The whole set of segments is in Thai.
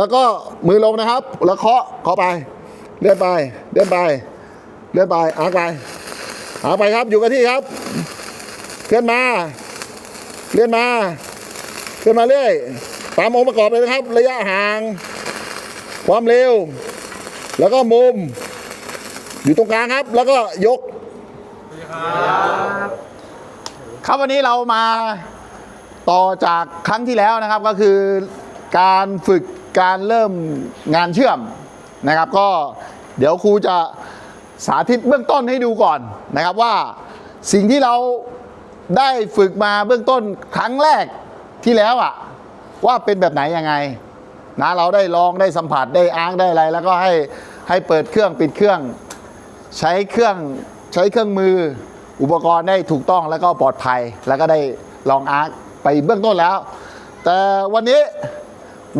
แล้วก็มือลงนะครับ แล้วเคาะเคาะไป เลื่อนไป เลื่อนไป เลื่อนไปอาไปอาไปครับ อยู่กับที่ครับเคลื่อนมา เลื่อนมาเคลื่อนมาเรื่อยตามองค์ประกอบเลยนะครับ ระยะห่าง ความเร็ว แล้วก็มุม อยู่ตรงกลางครับ แล้วก็ยกครับวันนี้เรามาต่อจากครั้งที่แล้วนะครับก็คือการฝึก การเริ่มงานเชื่อมนะครับ ก็เดี๋ยวครูจะสาธิตเบื้องต้นให้ดูก่อนนะครับว่าสิ่งที่เราได้ฝึกมาเบื้องต้นครั้งแรกที่แล้วอะว่าเป็นแบบไหนยังไงนะเราได้ลองได้สัมผัสได้อ้างได้อะไร แล้วก็ให้ให้เปิดเครื่องปิดเครื่อง ใช้เครื่องใช้เครื่องมืออุปกรณ์ได้ถูกต้องแล้วก็ปลอดภัย แล้วก็ได้ลองอาร์คไปเบื้องต้นแล้ว แต่วันนี้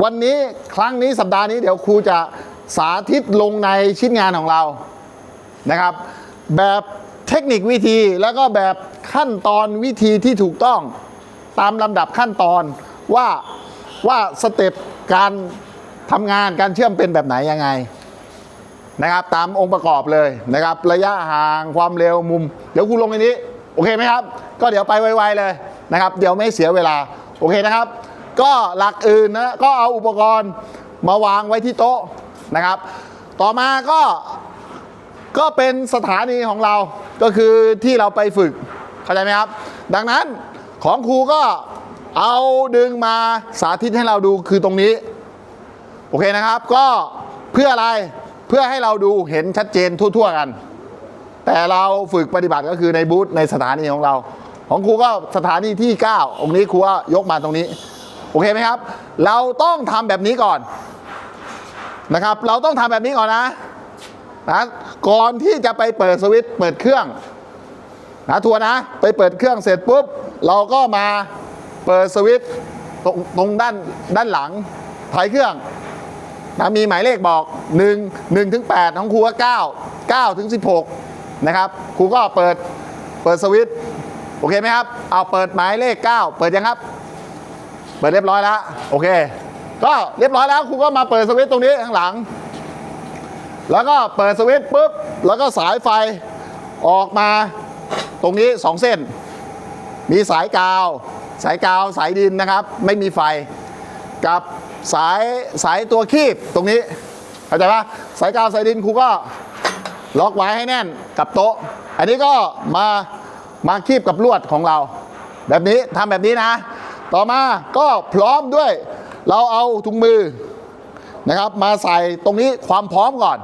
วันนี้ครั้งนี้สัปดาห์นี้เดี๋ยวครูจะสาธิตลงในชิ้นงานของเรานะครับ แบบเทคนิควิธีแล้วก็แบบขั้นตอนวิธีที่ถูกต้องตามลำดับขั้นตอนว่าว่าสเต็ปการทำงานการเชื่อมเป็นแบบไหนยังไงนะครับ ตามองค์ประกอบเลยนะครับ ระยะห่างความเร็วมุม เดี๋ยวครูลงในนี้ โอเคไหมครับ ก็เดี๋ยวไปไวๆเลยนะครับ เดี๋ยวไม่เสียเวลา โอเคนะครับ ก็หลักอื่นนะก็เอาอุปกรณ์มาวางไว้ที่โต๊ะนะครับ ต่อมาก็ก็เป็นสถานีของเราก็คือที่เราไปฝึกเข้าใจไหมครับ ดังนั้นของครูก็เอาดึงมาสาธิตให้เราดูคือตรงนี้โอเคนะครับ ก็เพื่ออะไรเพื่อให้เราดูเห็นชัดเจนทั่ว ๆกัน แต่เราฝึกปฏิบัติก็คือในบูธในสถานีของเรา ของครูก็สถานีที่ 9 องค์นี้ครูก็ยกมาตรงนี้ โอเคไหมครับ เราต้องทำแบบนี้ก่อนนะครับ เราต้องทำแบบนี้ก่อนนะนะก่อนที่จะไปเปิดสวิตช์เปิดเครื่องนะทัวร์นะ ไปเปิดเครื่องเสร็จปุ๊บ เราก็มาเปิดสวิตช์ตรงตรงด้านด้านหลังถ่ายเครื่องนะมีหมายเลขบอก 1 1ถึง8ของครูก็9 9ถึง16 นะครับครูก็เปิดเปิดสวิตช์โอเคไหมครับ เอาเปิดหมายเลข 9 เปิดยังครับ เปิดเรียบร้อยแล้วโอเค ก็เรียบร้อยแล้วครูก็มาเปิดสวิตช์ตรงนี้ข้างหลัง แล้วก็เปิดสวิตช์ปุ๊บแล้วก็สายไฟออกมาตรงนี้ 2 เส้น มีสายกาว สายกาวสายดินนะครับ ไม่มีไฟกับสายสายตัวคีบตรงนี้เข้าใจปะสายกาวสายดินครูก็ล็อกไว้ให้แน่นกับโต๊ะ อันนี้ก็มามาคีบกับลวดของเรา แบบนี้ทำแบบนี้นะ ต่อมาก็พร้อมด้วย เราเอาถุงมือนะครับมาใส่ตรงนี้ความพร้อมก่อน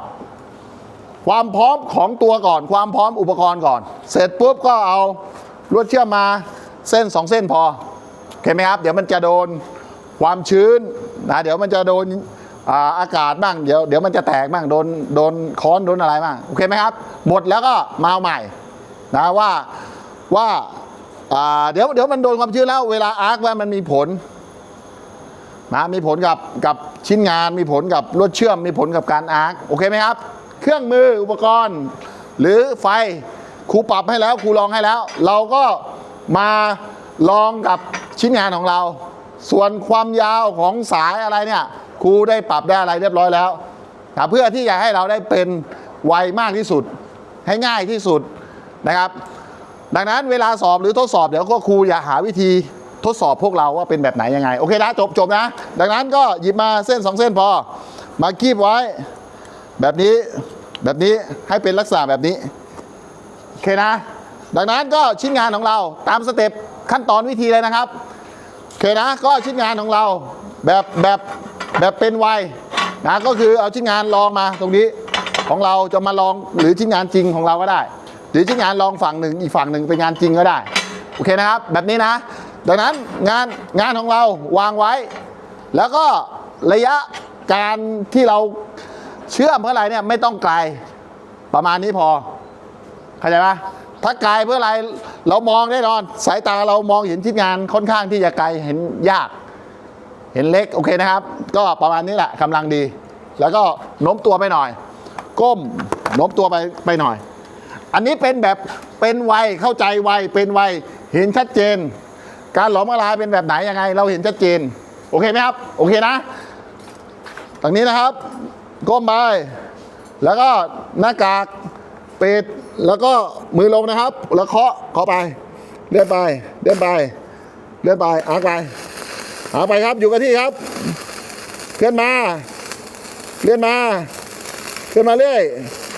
ความพร้อมของตัวก่อน ความพร้อมอุปกรณ์ก่อน เสร็จปุ๊บก็เอาลวดเชื่อมมาเส้นสองเส้นพอโอเคไหมครับ เดี๋ยวมันจะโดนความชื้นนะเดี๋ยวมันจะโดนอาอากาศบ้างเดี๋ยวเดี๋ยวมันจะแตกบ้างโดนโดนค้อนโดนอะไรบ้างโอเคไหมครับหมดแล้วก็มาเอาใหม่นะว่าว่า เดี๋ยวเดี๋ยวมันโดนความชื้นแล้ว เวลาอาร์คว่ามันมีผลนะมีผลกับกับชิ้นงานมีผลกับลวดเชื่อมมีผลกับการอาร์คโอเคไหมครับ เครื่องมืออุปกรณ์ หรือไฟครูปรับให้แล้วครูลองให้แล้ว เราก็มาลองกับชิ้นงานของเรา ส่วนความยาวของสายอะไรเนี่ยครูได้ปรับได้อะไรเรียบร้อยแล้วเพื่อที่จะให้เราได้เป็นไวมากที่สุด ให้ง่ายที่สุดนะครับ ดังนั้นเวลาสอบหรือทดสอบเดี๋ยวก็ครูอย่าหาวิธีทดสอบพวกเราว่าเป็นแบบไหนยังไง โอเคนะจบจบนะ ดังนั้นก็หยิบมาเส้นสองเส้นพอ มาคีบไว้ แบบนี้แบบนี้ให้เป็นลักษณะแบบนี้ โอเคนะ ดังนั้นก็ชิ้นงานของเราตามสเต็ปขั้นตอนวิธีเลยนะครับ โอเคนะก็ชิ้นงานของเราแบบแบบแบบเป็นไวนะก็คือเอาชิ้นงานลองมาตรงนี้ของเราจะมาลองหรือชิ้นงานจริงของเราก็ได้ รือชิ้นงานลองฝั่งหนึ่งอีกฝั่งหนึ่งเป็นงานจริงก็ได้ โอเคนะครับ แบบนี้นะ ดังนั้นงานงานของเราวางไว้ แล้วก็ระยะการที่เราเชื่อมเพื่ออะไรเนี่ยไม่ต้องไกลประมาณนี้พอเข้าใจปะถ้าไกลเพื่ออะไรเรามองแน่นอน สายตาเรามองเห็นชิ้นงานค่อนข้างที่จะไกลเห็นยาก เห็นเล็กโอเคนะครับ ก็ประมาณนี้แหละกำลังดี แล้วก็โน้มตัวไปหน่อย ก้มโน้มตัวไปไปหน่อย อันนี้เป็นแบบเป็นไวเข้าใจไวเป็นไวเห็นชัดเจน การหลอมละลายเป็นแบบไหนยังไง เราเห็นชัดเจน โอเคไหมครับ โอเคนะทางนี้นะครับ ก้มไปแล้วก็หน้ากากปิดแล้วก็มือลงนะครับ แล้วเคาะเคาะไปเลื่อนไปเลื่อนไปเลื่อนไปอาไปอาไปครับอยู่กับที่ครับเคลื่อนมา เลื่อนมา เคลื่อนมาเรื่อย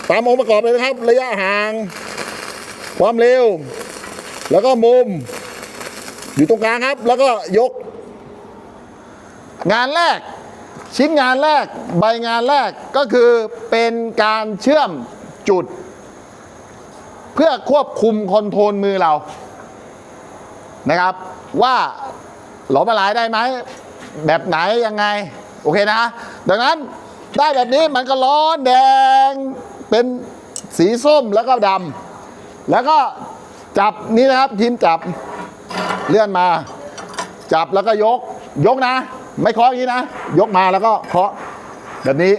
ตามองค์ประกอบเลยนะครับ ระยะห่าง ความเร็ว แล้วก็มุม อยู่ตรงกลางครับ แล้วก็ยก งานแรก ชิ้นงานแรก ใบงานแรกก็คือเป็นการเชื่อมจุด เพื่อควบคุมคอนโทรลมือเรานะครับ ว่าหลอมละลายได้ไหม แบบไหนยังไง โอเคนะ ดังนั้นได้แบบนี้มันก็ร้อนแดง เป็นสีส้มแล้วก็ดำแล้วก็จับนี่นะครับทีมจับเลื่อนมา จับแล้วก็ยกยกนะ ไม่เคาะอย่างนี้นะ ยกมาแล้วก็เคาะแบบนี้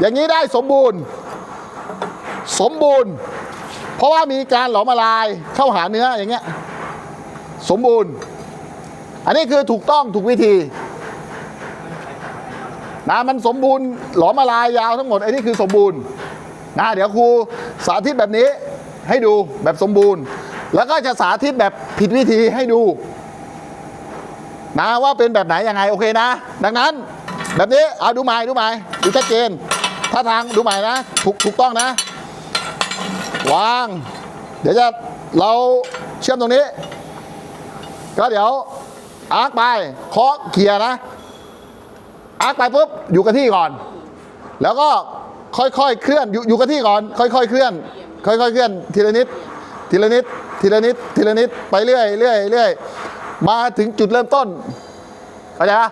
อย่างนี้ได้สมบูรณ์ สมบูรณ์ เพราะว่ามีการหลอมละลายเข้าหาเนื้ออย่างเงี้ยสมบูรณ์ อันนี้คือถูกต้องถูกวิธีนะมันสมบูรณ์หลอมละลายยาวทั้งหมดไอ้นี่คือสมบูรณ์ นะเดี๋ยวครูสาธิตแบบนี้ให้ดูแบบสมบูรณ์ แล้วก็จะสาธิตแบบผิดวิธีให้ดู นะว่าเป็นแบบไหนยังไงโอเคนะ ดังนั้น แบบนี้เอาดูใหม่ดูใหม่ดูชัดเจนท่าทางดูใหม่นะถูกถูกต้องนะ วาง เดี๋ยวจะเราเชื่อมตรงนี้ ก็เดี๋ยวอาร์คไปเคาะเขียร์นะอาร์คไปปุ๊บอยู่กับที่ก่อน แล้วก็ ค่อยๆเคลื่อนอยู่อยู่กับที่ก่อน ค่อยๆเคลื่อน ค่อยๆเคลื่อน ทีละนิด ทีละนิด ทีละนิด ทีละนิด ไปเรื่อยเรื่อยเรื่อยมาถึงจุดเริ่มต้น เข้าใจปะ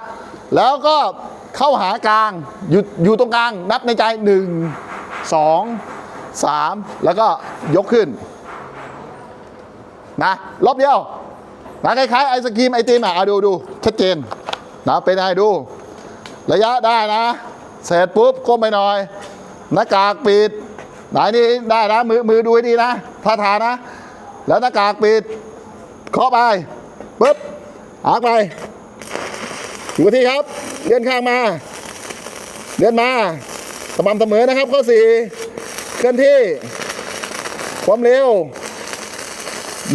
แล้วก็เข้าหากลาง อยู่อยู่ตรงกลาง นับในใจหนึ่งสองสามแล้วก็ยกขึ้น นะ รอบเดียวนะคล้ายๆไอศกรีมไอติมอะเอาดูดูชัดเจนนะเป็นไงดู ระยะได้นะ เสร็จปุ๊บก้มไปหน่อย หน้ากากปิดไหนนี่ได้นะมือมือดูให้ดีนะท่าทางนะ แล้วหน้ากากปิดเคาะไปปุ๊บหากไปอยู่ที่ครับเลื่อนข้างมาเลื่อนมาสม่ำเสมอนะครับข้อสี่เคลื่อนที่ ความเร็ว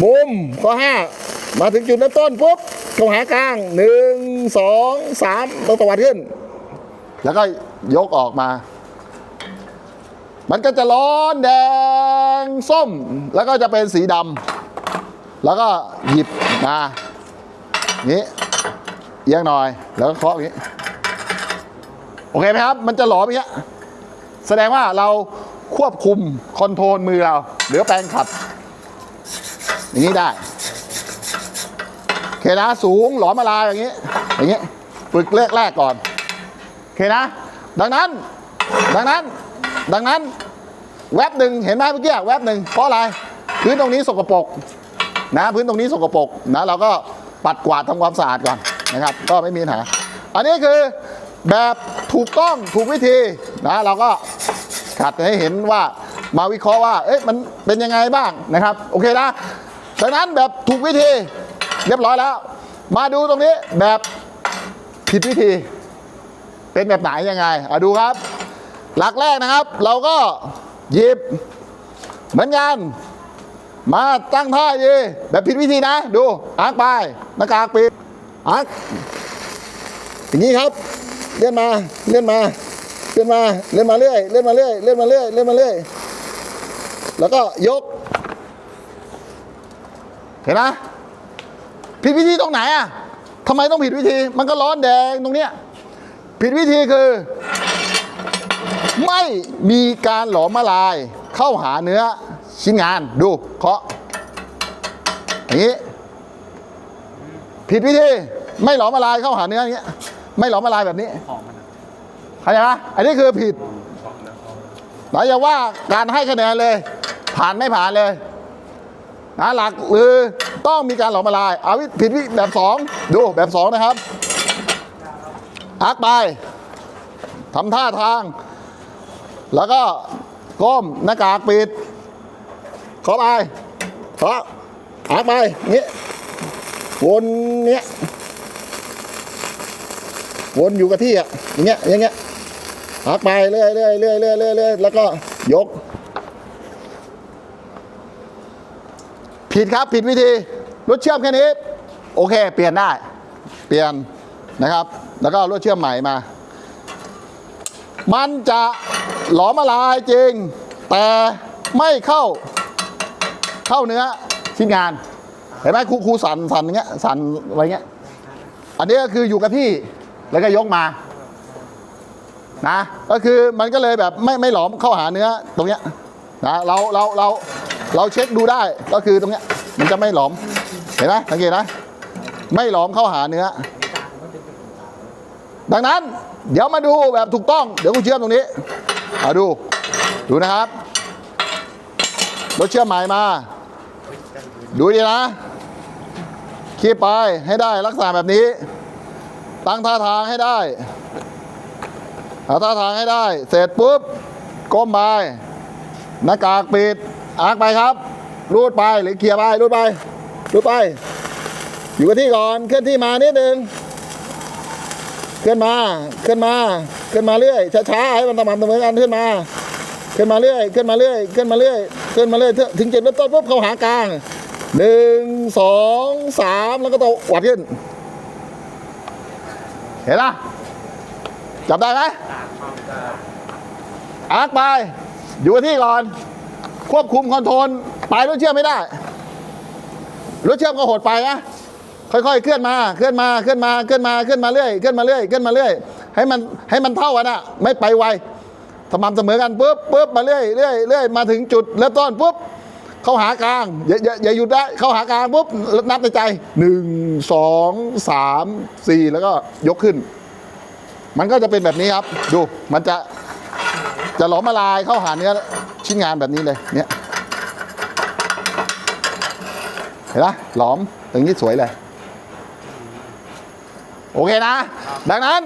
มุมข้อห้ามาถึงจุดเริ่มต้นปุ๊บเข้าหากลางหนึ่งสองสามเราตวัดขึ้น แล้วก็ยกออกมา มันก็จะร้อนแดงส้ม แล้วก็จะเป็นสีดำแล้วก็หยิบมานี้เอียงหน่อย แล้วก็เคาะอย่างนี้ โอเคไหมครับ มันจะหลอมอย่างเงี้ย แสดงว่าเราควบคุมคอนโทรลมือเรา หรือแปลงขัด อย่างนี้ได้โอเคนะสูงหลอมละลายอย่างนี้ อย่างนี้ ฝึกแรกแรกๆก่อน โอเคนะ ดังนั้น ดังนั้น ดังนั้นแวบหนึ่งเห็นไหมเมื่อกี้แวบหนึ่งเพราะอะไรพื้นตรงนี้สกปรกนะพื้นตรงนี้สกปรกนะเราก็ปัดกวาดทำความสะอาดก่อนนะครับ ก็ไม่มีปัญหา อันนี้คือแบบถูกต้องถูกวิธีนะเราก็ขัดให้เห็นว่ามาวิเคราะห์ว่า เอ๊ะมันเป็นยังไงบ้างนะครับ โอเคนะดังนั้นแบบถูกวิธีเรียบร้อยแล้ว มาดูตรงนี้แบบผิดวิธี เป็นแบบไหนยังไงอะดูครับ หลักแรกนะครับ เราก็หยิบเหมือนกัน มาตั้งท่าดีแบบผิดวิธีนะ ดูอาร์คไปหน้ากากปิดอาร์คอย่างนี้ครับ เลื่อนมาเลื่อนมาเลื่อนมาเลื่อนมาเรื่อยเลื่อนมาเรื่อยเลื่อนมาเรื่อยเลื่อนมาเรื่อยแล้วก็ยก เห็นไหมผิดวิธีตรงไหนอะทำไมต้องผิดวิธี มันก็ร้อนแดงตรงเนี้ยผิดวิธีคือ ไม่มีการหลอมละลายเข้าหาเนื้อชิ้นงานดูเคาะอย่างนี้ ผิดวิธีไม่หลอมละลายเข้าหาเนื้ออย่างเงี้ยไม่หลอมละลายแบบนี้เข้าใจไหมอันนี้คือผิดเราอย่าว่าการให้คะแนนเลย ผ่านไม่ผ่านเลยนะหลักหรือต้องมีการหลอมละลายเอาวิผิดวิแบบสองดูแบบสองนะครับอักไปทำท่าทาง แล้วก็ก้มหน้ากากปิดขอไปขออักไปนี้วนเนี้ยวนอยู่กับที่อะอย่างเงี้ยอย่างเงี้ยพักไปเรื่อยเรื่อยเรื่อยเรื่อยเรื่อยเรื่อยแล้วก็ยก ผิดครับผิดวิธีรถเชื่อมแค่นี้ โอเค เปลี่ยนได้ เปลี่ยนนะครับ แล้วก็เอารถเชื่อมใหม่มา มันจะ หลอมละลายจริง แต่ไม่เข้า เข้าเนื้อชิ้นงาน เห็นไหมครูครูสันสันอย่างเงี้ยสันอะไรเงี้ย อันนี้ก็คืออยู่กับที่แล้วก็ยกมานะก็คือมันก็เลยแบบไม่ไม่หลอมเข้าหาเนื้อตรงเนี้ยนะเราเราเราเราเช็คดูได้ก็คือตรงเนี้ยมันจะไม่หลอมเห็นไหมสังเกตนะไม่หลอมเข้าหาเนื้อ ดังนั้น เดี๋ยวมาดูแบบถูกต้องเดี๋ยวกูเชื่อมตรงนี้ เอาดู ดูนะครับรถเชื่อมหม่มา ดูดีนะคีบไปให้ได้ลักษณะแบบนี้ ตั้งท่าทางให้ได้หาท่าทางให้ได้ เสร็จปุ๊บ ก้มไปหน้ากากปิดอาร์กไปครับ รูดไปหรือเคลียร์ไปรูดไปรูดไป อยู่กับที่ก่อนเคลื่อนที่มานิดนึง เคลื่อนมา เคลื่อนมา เคลื่อนมาเรื่อย ช้าๆ ให้มันสม่ำเสมอกันขึ้นมา เคลื่อนมาเรื่อย เคลื่อนมาเรื่อย เคลื่อนมาเรื่อย เคลื่อนมาเรื่อย ถึงจุดเริ่มต้นปุ๊บเข้าหากลางหนึ่งสองสามแล้วก็ตัววัดขึ้น เห็นละจับได้ไหมอาร์กไป อยู่กับที่ก่อน ควบคุมคอนโทรล ไปรถเชื่อมไม่ได้ รถเชื่อมก็หดไปนะ ค่อยๆเคลื่อนมาเคลื่อนมาเคลื่อนมาเคลื่อนมาเคลื่อนมาเรื่อยเคลื่อนมาเรื่อยเคลื่อนมาเรื่อยให้มันให้มันเท่ากันอะไม่ไปไวสม่ำเสมอกันปุ๊บปุ๊บมาเรื่อยเรื่อยเรื่อยมาถึงจุดเริ่มต้นปุ๊บเข้าหากลางอย่าอย่าอย่าหยุดได้เข้าหากลางปุ๊บนับในใจหนึ่งสองสามสี่แล้วก็ยกขึ้น มันก็จะเป็นแบบนี้ครับ ดูมันจะจะหลอมละลายเข้าหาเนื้อชิ้นงานแบบนี้เลยเนี่ยเห็นไหมหลอมอย่างนี้สวยเลย โอเคนะ ดังนั้น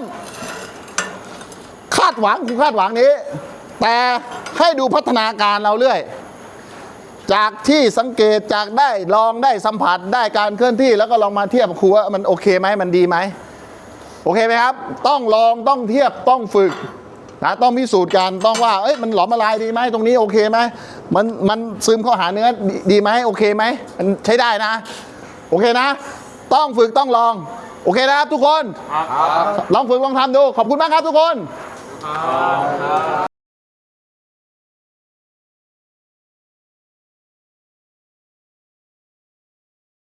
คาดหวังคุณคาดหวังนี้ แต่ให้ดูพัฒนาการเราเรื่อย จากที่สังเกตจากได้ลองได้สัมผัสได้การเคลื่อนที่ แล้วก็ลองมาเทียบกับครูว่ามันโอเคไหมมันดีไหมโอเคไหมครับ ต้องลองต้องเทียบต้องฝึกนะต้องพิสูจน์กันต้องว่าเอ้ยมันหลอมละลายดีไหมตรงนี้โอเคไหมมันมันซึมเข้าหาเนื้อดีไหมโอเคไหมมันใช้ได้นะ โอเคนะ ต้องฝึกต้องลอง โอเคนะครับทุกคน ลองฝึกลองทำดู ขอบคุณมากครับทุกคน